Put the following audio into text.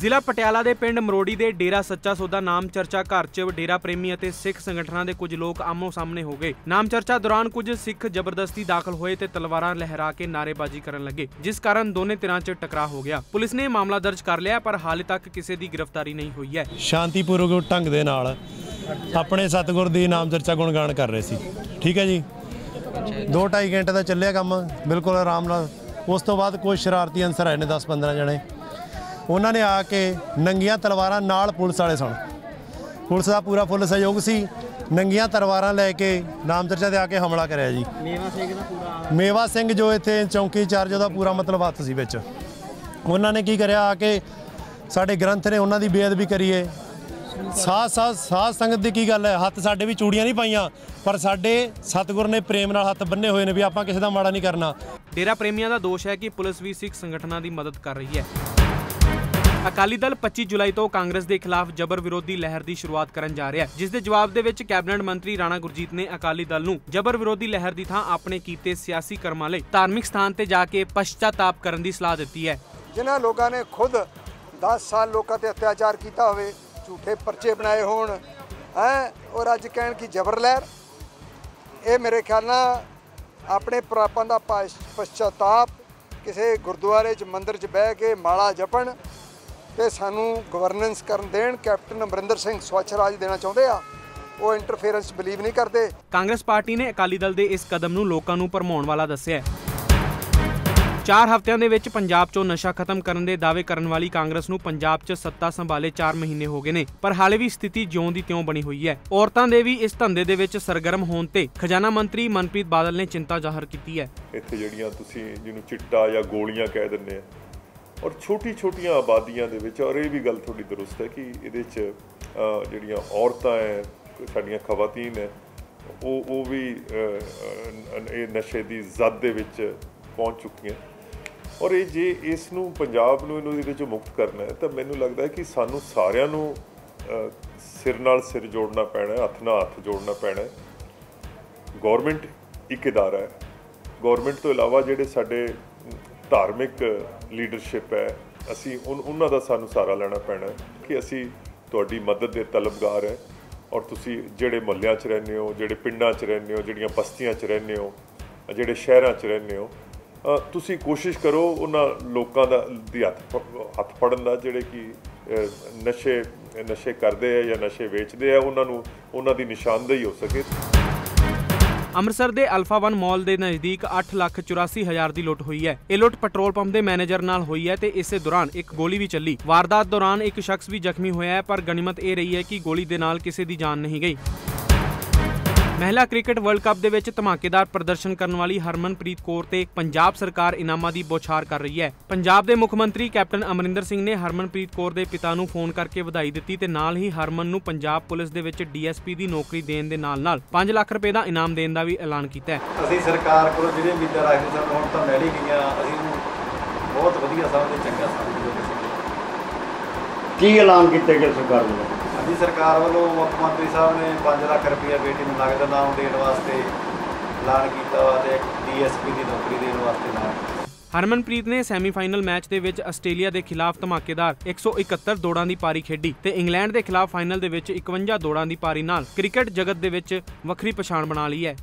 ਜ਼ਿਲ੍ਹਾ ਪਟਿਆਲਾ ਦੇ ਪਿੰਡ ਮਰੋੜੀ ਦੇ ਡੇਰਾ ਸੱਚਾ ਸੌਦਾ ਨਾਮ ਚਰਚਾ ਘਰ 'ਚ ਡੇਰਾ ਪ੍ਰੇਮੀ ਅਤੇ ਸਿੱਖ ਸੰਗਠਨਾਂ ਦੇ ਕੁਝ ਲੋਕ ਆਮੋ ਸਾਹਮਣੇ ਹੋ ਗਏ। ਨਾਮ ਚਰਚਾ ਦੌਰਾਨ ਕੁਝ ਸਿੱਖ ਜ਼ਬਰਦਸਤੀ ਦਾਖਲ ਹੋਏ ਤੇ ਤਲਵਾਰਾਂ ਲਹਿਰਾ ਕੇ ਨਾਅਰੇਬਾਜ਼ੀ ਕਰਨ ਲੱਗੇ, ਜਿਸ ਕਾਰਨ ਦੋਨੇ ਧਿਰਾਂ 'ਚ ਟਕਰਾਅ ਹੋ ਗਿਆ। ਪੁਲਿਸ ਨੇ ਮਾਮਲਾ ਦਰਜ ਕਰ ਲਿਆ, ਪਰ ਹਾਲੇ ਤੱਕ ਕਿਸੇ ਦੀ ਗ੍ਰਿਫਤਾਰੀ ਨਹੀਂ ਹੋਈ ਹੈ। ਸ਼ਾਂਤੀਪੂਰਵਕ ਢੰਗ ਦੇ ਨਾਲ ਆਪਣੇ ਸਤਿਗੁਰ ਦੀ ਨਾਮ ਚਰਚਾ ਗੁਣਗਾਨ ਕਰ ਰਹੇ ਸੀ। ਠੀਕ ਹੈ ਜੀ? 2.5 ਘੰਟੇ ਦਾ ਚੱਲਿਆ ਕੰਮ, ਬਿਲਕੁਲ ਆਰਾਮ ਨਾਲ। ਉਸ ਤੋਂ ਬਾਅਦ ਕੋਈ ਸ਼ਰਾਰਤੀ ਅਨਸਰ ਆਏ ਨੇ 10-15 ਜਣੇ। ਉਹਨਾਂ ਨੇ ਆ ਕੇ ਨੰਗੀਆਂ ਤਲਵਾਰਾਂ ਨਾਲ ਪੁਲਿਸ ਵਾਲੇ ਸਨ। ਪੁਲਿਸ ਦਾ ਪੂਰਾ ਫੁੱਲ ਸਹਿਯੋਗ ਸੀ। ਨੰਗੀਆਂ ਤਲਵਾਰਾਂ ਲੈ ਕੇ ਨਾਮ ਚਰਚਾ ਤੇ ਆ ਕੇ ਹਮਲਾ ਕਰਿਆ ਜੀ। ਮੇਵਾ ਸਿੰਘ ਦਾ ਪੂਰਾ ਮੇਵਾ ਸਿੰਘ ਜੋ ਇੱਥੇ ਚੌਂਕੀ ਇੰਚਾਰਜ ਉਹਦਾ ਪੂਰਾ ਮਤਲਬ ਹੱਥ ਸੀ ਵਿੱਚ। ਉਹਨਾਂ ਨੇ ਕੀ ਕਰਿਆ ਆ ਕੇ ਸਾਡੇ ਗ੍ਰੰਥ ਨੇ ਉਹਨਾਂ ਦੀ ਬੇਅਦਬੀ ਕਰੀਏ। ਸਾਧ ਸਾਧ ਸਾਧ ਸੰਗਤ ਦੀ ਕੀ ਗੱਲ ਹੈ? ਹੱਥ ਸਾਡੇ ਵੀ ਚੂੜੀਆਂ ਨਹੀਂ ਪਾਈਆਂ ਪਰ ਸਾਡੇ ਸਤਿਗੁਰ ਨੇ ਪ੍ਰੇਮ ਨਾਲ ਹੱਥ ਬੰਨੇ ਹੋਏ ਨੇ ਵੀ ਆਪਾਂ ਕਿਸੇ ਦਾ ਮਾੜਾ ਨਹੀਂ ਕਰਨਾ। ਡੇਰਾ ਪ੍ਰੇਮੀਆਂ ਦਾ ਦੋਸ਼ ਹੈ ਕਿ ਪੁਲਿਸ ਵੀ ਸਿੱਖ ਸੰਗਠਨਾਂ ਦੀ ਮਦਦ ਕਰ ਰਹੀ ਹੈ। ਅਕਾਲੀ ਦਲ 25 ਜੁਲਾਈ ਤੋਂ ਕਾਂਗਰਸ ਦੇ ਖਿਲਾਫ ਜਬਰ ਵਿਰੋਧੀ ਲਹਿਰ ਦੀ ਸ਼ੁਰੂਆਤ ਕਰਨ ਜਾ ਰਿਹਾ ਹੈ, ਜਿਸ ਦੇ ਜਵਾਬ ਦੇ ਵਿੱਚ ਕੈਬਨਿਟ ਮੰਤਰੀ ਰਾਣਾ ਗੁਰਜੀਤ ਨੇ ਅਕਾਲੀ ਦਲ ਨੂੰ ਜਬਰ ਵਿਰੋਧੀ ਲਹਿਰ ਦੀ ਥਾਂ ਆਪਣੇ ਕੀਤੇ ਸਿਆਸੀ ਕਰਮਾਂ ਲਈ ਧਾਰਮਿਕ ਸਥਾਨ ਤੇ ਜਾ ਕੇ ਪਛਤਾਤਾਪ ਕਰਨ ਦੀ ਸਲਾਹ ਦਿੱਤੀ ਹੈ। ਜਿਨ੍ਹਾਂ ਲੋਕਾਂ ਨੇ ਖੁਦ 10 ਸਾਲ ਲੋਕਾਂ ਤੇ ਅਤਿਆਚਾਰ ਕੀਤਾ ਹੋਵੇ, ਝੂਠੇ ਪਰਚੇ ਬਣਾਏ ਹੋਣ, ਹੈ, ਔਰ ਅੱਜ ਕਹਿਣ ਕੀ ਜਬਰ ਲਹਿਰ, ਇਹ ਮੇਰੇ ਖਿਆਲ ਨਾਲ ਆਪਣੇ ਪ੍ਰਾਪਾਂ ਦਾ ਪਛਤਾਤਾਪ ਕਿਸੇ ਗੁਰਦੁਆਰੇ 'ਚ ਮੰਦਿਰ 'ਚ ਬਹਿ ਕੇ ਮਾਲਾ ਜਪਣ ਤੇ ਸਾਨੂੰ ਗਵਰਨੈਂਸ ਕਰਨ ਦੇਣ ਕੈਪਟਨ ਅਮਰਿੰਦਰ ਸਿੰਘ ਸਵੱਛ ਰਾਜ ਦੇਣਾ ਚਾਹੁੰਦੇ ਆ ਉਹ ਇੰਟਰਫੇਰੈਂਸ ਬਲੀਵ ਨਹੀਂ ਕਰਦੇ। ਕਾਂਗਰਸ ਪਾਰਟੀ ਨੇ ਅਕਾਲੀ ਦਲ ਦੇ ਇਸ ਕਦਮ ਨੂੰ ਲੋਕਾਂ ਨੂੰ ਭਰਮਾਉਣ ਵਾਲਾ ਦੱਸਿਆ ਹੈ। ਚਾਰ ਹਫ਼ਤਿਆਂ ਦੇ ਵਿੱਚ ਪੰਜਾਬ 'ਚੋਂ ਨਸ਼ਾ ਖਤਮ ਕਰਨ ਦੇ ਦਾਅਵੇ ਕਰਨ ਵਾਲੀ ਕਾਂਗਰਸ ਨੂੰ ਪੰਜਾਬ 'ਚ ਸੱਤਾ ਸੰਭਾਲੇ 4 ਮਹੀਨੇ ਹੋ ਗਏ ਨੇ ਪਰ ਹਾਲੇ ਵੀ ਸਥਿਤੀ ਜਿਉਂ ਦੀ ਤਿਉਂ ਬਣੀ ਹੋਈ ਹੈ। ਔਰਤਾਂ ਦੇ ਵੀ ਇਸ ਧੰਦੇ ਦੇ ਵਿੱਚ ਸਰਗਰਮ ਹੋਣ ਤੇ ਖਜ਼ਾਨਾ ਮੰਤਰੀ ਮਨਪ੍ਰੀਤ ਬਾਦਲ ਨੇ ਚਿੰਤਾ ਜ਼ਾਹਰ ਕੀਤੀ ਹੈ। ਇੱਥੇ ਜਿਹੜੀਆਂ ਤੁਸੀਂ ਜਿਹਨੂੰ ਚਿੱਟਾ ਜਾਂ ਗੋਲੀਆਂ ਕਹਿ ਦਿੰਦੇ ਆ ਔਰ ਛੋਟੀ ਛੋਟੀਆਂ ਆਬਾਦੀਆਂ ਦੇ ਵਿੱਚ, ਔਰ ਇਹ ਵੀ ਗੱਲ ਤੁਹਾਡੀ ਦਰੁਸਤ ਹੈ ਕਿ ਇਹਦੇ 'ਚ ਜਿਹੜੀਆਂ ਔਰਤਾਂ ਹੈ ਸਾਡੀਆਂ ਖਵਾਤੀਨ ਹੈ ਉਹ ਉਹ ਵੀ ਇਹ ਨਸ਼ੇ ਦੀ ਜ਼ਦ ਦੇ ਵਿੱਚ ਪਹੁੰਚ ਚੁੱਕੀਆਂ। ਔਰ ਇਹ ਜੇ ਇਸ ਨੂੰ, ਪੰਜਾਬ ਨੂੰ ਇਹਨੂੰ ਇਹਦੇ ਚੋਂ ਮੁਕਤ ਕਰਨਾ ਹੈ, ਤਾਂ ਮੈਨੂੰ ਲੱਗਦਾ ਹੈ ਕਿ ਸਾਨੂੰ ਸਾਰਿਆਂ ਨੂੰ ਸਿਰ ਨਾਲ ਸਿਰ ਜੋੜਨਾ ਪੈਣਾ ਹੈ, ਹੱਥ ਨਾਲ ਹੱਥ ਜੋੜਨਾ ਪੈਣਾ ਹੈ। ਗਵਰਨਮੈਂਟ ਇੱਕ ਇਦਾਰਾ ਹੈ। ਗਵਰਨਮੈਂਟ ਤੋਂ ਇਲਾਵਾ ਜਿਹੜੇ ਸਾਡੇ ਧਾਰਮਿਕ ਲੀਡਰਸ਼ਿਪ ਹੈ। ਅਸੀਂ ਉਨ- ਉਹਨਾਂ ਦਾ ਸਾਨੂੰ ਸਹਾਰਾ ਲੈਣਾ ਪੈਣਾ ਕਿ ਅਸੀਂ ਤੁਹਾਡੀ ਮਦਦ ਦੇ ਤਲਬਗਾਰ ਹੈ ਔਰ ਤੁਸੀਂ ਜਿਹੜੇ ਮੁਹੱਲਿਆਂ 'ਚ ਰਹਿੰਦੇ ਹੋ, ਜਿਹੜੇ ਪਿੰਡਾਂ 'ਚ ਰਹਿੰਦੇ ਹੋ, ਜਿਹੜੀਆਂ ਬਸਤੀਆਂ 'ਚ ਰਹਿੰਦੇ ਹੋ, ਜਿਹੜੇ ਸ਼ਹਿਰਾਂ 'ਚ ਰਹਿੰਦੇ ਹੋ ਤੁਸੀਂ ਕੋਸ਼ਿਸ਼ ਕਰੋ ਉਹਨਾਂ ਲੋਕਾਂ ਦਾ, ਦੀ ਹੱਥ ਫ- ਹੱਥ ਫੜਨ ਦਾ ਜਿਹੜੇ ਕਿ ਨਸ਼ੇ ਨਸ਼ੇ ਕਰਦੇ ਆ ਜਾਂ ਨਸ਼ੇ ਵੇਚਦੇ ਆ, ਉਹਨਾਂ ਨੂੰ, ਉਹਨਾਂ ਦੀ ਨਿਸ਼ਾਨਦੇਹੀ ਹੋ ਸਕੇ। ਅੰਮ੍ਰਿਤਸਰ ਦੇ ਅਲਫਾ 1 ਮਾਲ ਦੇ ਨਜ਼ਦੀਕ 8,84,000 ਦੀ ਲੁੱਟ ਹੋਈ ਹੈ। ਇਹ ਲੁੱਟ ਪੈਟਰੋਲ ਪੰਪ ਦੇ ਮੈਨੇਜਰ ਨਾਲ ਹੋਈ ਹੈ ਤੇ ਇਸੇ ਦੌਰਾਨ ਇੱਕ ਗੋਲੀ ਵੀ ਚੱਲੀ। ਵਾਰਦਾਤ ਦੌਰਾਨ ਇੱਕ ਸ਼ਖਸ ਵੀ ਜ਼ਖਮੀ ਹੋਇਆ ਹੈ ਪਰ ਗਨੀਮਤ ਇਹ ਰਹੀ ਹੈ ਕਿ ਗੋਲੀ ਦੇ ਨਾਲ ਕਿਸੇ ਦੀ ਜਾਨ ਨਹੀਂ ਗਈ। ਮਹਿਲਾ ਕ੍ਰਿਕਟ ਵਰਲਡ ਕੱਪ ਦੇ ਵਿੱਚ ਧਮਾਕੇਦਾਰ ਪ੍ਰਦਰਸ਼ਨ ਕਰਨ ਵਾਲੀ ਹਰਮਨਪ੍ਰੀਤ ਕੌਰ ਤੇ ਪੰਜਾਬ ਸਰਕਾਰ ਇਨਾਮਾਂ ਦੀ ਬੌਛਾਰ ਕਰ ਰਹੀ ਹੈ। ਪੰਜਾਬ ਦੇ ਮੁੱਖ ਮੰਤਰੀ ਕੈਪਟਨ ਅਮਰਿੰਦਰ ਸਿੰਘ ਨੇ ਹਰਮਨਪ੍ਰੀਤ ਕੌਰ ਦੇ ਪਿਤਾ ਨੂੰ ਫੋਨ ਕਰਕੇ ਵਧਾਈ ਦਿੱਤੀ ਤੇ ਨਾਲ ਹੀ ਹਰਮਨ ਨੂੰ ਪੰਜਾਬ ਪੁਲਿਸ ਦੇ ਵਿੱਚ ਡੀਐਸਪੀ ਦੀ ਨੌਕਰੀ ਦੇਣ ਦੇ ਨਾਲ-ਨਾਲ 5 ਲੱਖ ਰੁਪਏ ਦਾ ਇਨਾਮ ਦੇਣ ਦਾ ਵੀ ਐਲਾਨ ਕੀਤਾ ਹੈ। ਅਸੀਂ ਸਰਕਾਰ ਕੋਲੋਂ ਜਿਹੜੇ ਉਮੀਦਾਂ ਰੱਖਦੇ ਸਨ ਹੁਣ ਤਾਂ ਮਿਲ ਹੀ ਗਈਆਂ। ਅਸੀਂ ਬਹੁਤ ਵਧੀਆ ਸਮਝਦੇ ਚੰਗਾ ਸਮਝਦੇ। ਕੀ ਐਲਾਨ ਕੀਤੇ ਗਏ ਸਰਕਾਰ ਵੱਲੋਂ? ਹਾਂਜੀ ਸਰਕਾਰ ਵੱਲੋਂ ਮੁੱਖ ਮੰਤਰੀ ਸਾਹਿਬ ਨੇ 5 ਲੱਖ ਰੁਪਏ ਬੇਟੀ ਨੂੰ ਨਗਦ ਨਾਮ ਦੇਣ ਵਾਸਤੇ ਐਲਾਨ ਕੀਤਾ ਵਾ ਤੇ ਡੀਐਸਪੀ ਦੀ ਨੌਕਰੀ ਦੇਣ ਵਾਸਤੇ ਐਲਾਨ ਹਰਮਨਪ੍ਰੀਤ ਨੇ ਸੈਮੀਫਾਈਨਲ ਮੈਚ ਦੇ ਵਿੱਚ ਆਸਟ੍ਰੇਲੀਆ ਦੇ ਖਿਲਾਫ ਧਮਾਕੇਦਾਰ 171 ਦੌੜਾਂ ਦੀ ਪਾਰੀ ਖੇਡੀ ਤੇ ਇੰਗਲੈਂਡ ਦੇ ਖਿਲਾਫ ਫਾਈਨਲ ਦੇ ਵਿੱਚ 51 ਦੌੜਾਂ ਦੀ ਪਾਰੀ ਨਾਲ ਕ੍ਰਿਕਟ ਜਗਤ ਦੇ ਵਿੱਚ ਵੱਖਰੀ ਪਛਾਣ ਬਣਾ ਲਈ ਹੈ।